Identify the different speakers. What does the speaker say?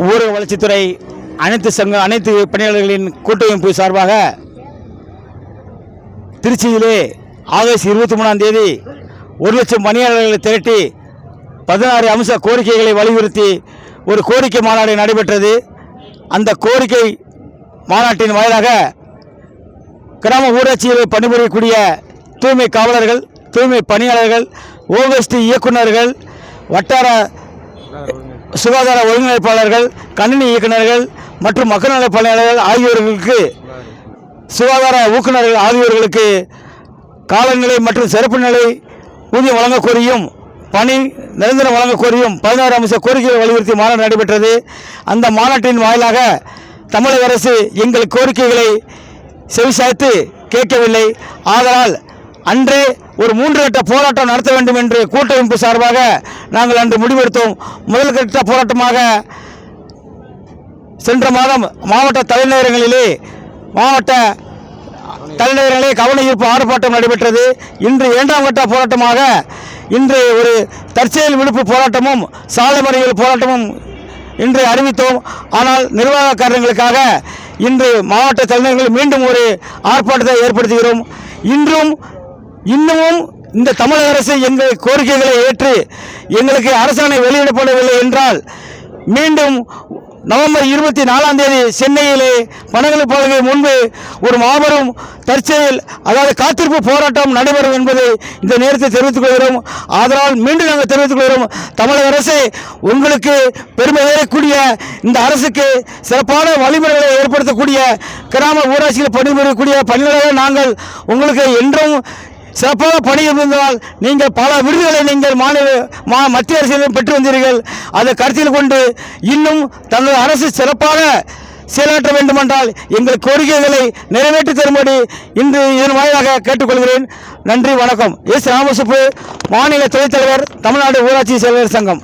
Speaker 1: ஊரக வளர்ச்சித்துறை அனைத்து சங்க அனைத்து பணியாளர்களின் கூட்டமைப்பு சார்பாக திருச்சியிலே ஆகஸ்ட் இருபத்தி மூணாம் தேதி ஒரு லட்சம் பணியாளர்களை திரட்டி பதினாறு அம்ச கோரிக்கைகளை வலியுறுத்தி ஒரு கோரிக்கை மாநாடு நடைபெற்றது. அந்த கோரிக்கை மாநாட்டின் வாயிலாக கிராம ஊராட்சியில் பணிபுரியக்கூடிய தூய்மை காவலர்கள் தூய்மை பணியாளர்கள் ஓஎஸ்டி இயக்குநர்கள் வட்டார சுகாதார ஒருங்கிணைப்பாளர்கள் கணினி இயக்குநர்கள் மற்றும் மக்கள் நலப் பணியாளர்கள் ஆகியோர்களுக்கு சுகாதார ஊக்குநர்கள் ஆகியோர்களுக்கு காலநிலை மற்றும் சிறப்பு நிலை ஊதியம் வழங்கக் கோரியும் பணி நிரந்தரம் வழங்கக் கோரியும் பதினாறு அம்ச கோரிக்கைகளை வலியுறுத்தி மாநாடு நடைபெற்றது. அந்த மாநாட்டின் வாயிலாக தமிழக அரசு எங்கள் கோரிக்கைகளை செவிசாய்த்து கேட்கவில்லை. ஆதலால் அன்று ஒரு மூன்று கட்ட போராட்டம் நடத்த வேண்டும் என்று கூட்டமைப்பு சார்பாக நாங்கள் அன்று முடிவெடுத்தோம். முதல் கட்ட போராட்டமாக சென்ற மாதம் மாவட்ட தலைநகரங்களிலே மாவட்ட தலைநகரங்களே கவன ஈர்ப்பு ஆர்ப்பாட்டம் நடைபெற்றது. இன்று இரண்டாம் கட்ட போராட்டமாக இன்று ஒரு தற்செயல் விடுப்பு போராட்டமும் சாலை மறியல் போராட்டமும் இன்று அறிவித்தோம். ஆனால் நிர்வாக காரணங்களுக்காக இன்று மாவட்ட தலைநகர்கள் மீண்டும் ஒரு ஆர்ப்பாட்டத்தை ஏற்படுத்துகிறோம். இன்றும் இன்னமும் இந்த தமிழக அரசு எங்கள் கோரிக்கைகளை ஏற்று எங்களுக்கு அரசாணை வெளியிடப்படவில்லை என்றால் மீண்டும் நவம்பர் இருபத்தி நாலாம் தேதி சென்னையிலே பனகலப்பாளையை முன்பு ஒரு மாபெரும் தற்செயல் அதாவது காத்திருப்பு போராட்டம் நடைபெறும் என்பதை இந்த நேரத்தில் தெரிவித்துக் கொள்கிறோம். ஆதலால் மீண்டும் நாங்கள் தெரிவித்துக் கொள்கிறோம். தமிழக அரசு உங்களுக்கு பெருமை ஏறக்கூடிய இந்த அரசுக்கு சிறப்பான வழிமுறைகளை ஏற்படுத்தக்கூடிய கிராம ஊராட்சியில் பணிபுரியக்கூடிய பணியாளர்கள் நாங்கள் உங்களுக்கு என்றும் சிறப்பாக பணியிருந்தால் நீங்கள் பல விருதுகளை நீங்கள் மாநில மா மத்திய அரசிடம் பெற்று வந்தீர்கள். அதை கருத்தில் கொண்டு இன்னும் தங்கள் அரசு சிறப்பாக செயலாற்ற வேண்டுமென்றால் எங்கள் கோரிக்கைகளை நிறைவேற்றி தரும்படி இன்று இதன் வாயிலாக கேட்டுக்கொள்கிறேன். நன்றி வணக்கம். எஸ். ராமசுப்பு மாநில துணைத் தலைவர் தமிழ்நாடு ஊராட்சி செயலர் சங்கம்.